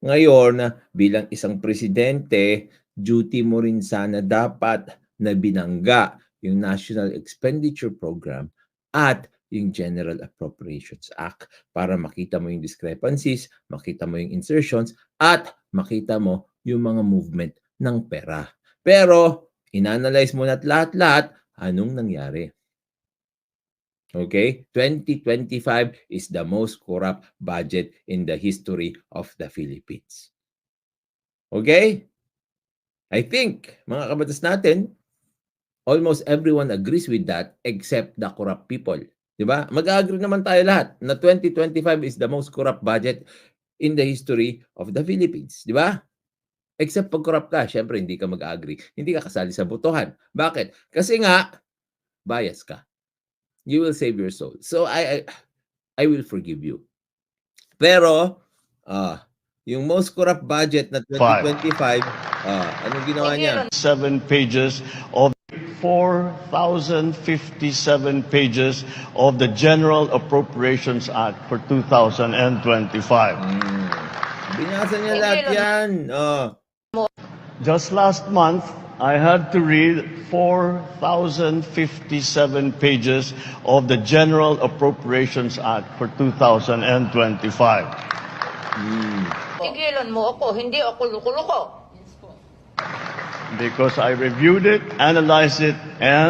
Ngayon, bilang isang presidente, duty mo rin sana dapat na binangga yung National Expenditure Program at yung General Appropriations Act para makita mo yung discrepancies, makita mo yung insertions, at makita mo yung mga movement ng pera. Pero, inanalyze mo na't lahat-lahat, anong nangyari? Okay? 2025 is the most corrupt budget in the history of the Philippines. Okay? I think, mga kabatas natin, almost everyone agrees with that except the corrupt people. Di ba? Mag-agree naman tayo lahat na 2025 is the most corrupt budget in the history of the Philippines. Di ba? Except pag corrupt ka, syempre hindi ka mag-agree. Hindi ka kasali sa botohan. Bakit? Kasi nga, bias ka. You will save your soul. So I I, I will forgive you. Pero ah yung most corrupt budget na 2025, ah anong ginawa niya? seven pages of 4,057 pages of the General Appropriations Act for 2025. Hmm. Binasa niya lahat yan. Oh. Just last month, I had to read 4,057 pages of the General Appropriations Act for 2025. Hmm. Tigilan mo ako, hindi ako luko-luko. Because I reviewed it, analyzed it, and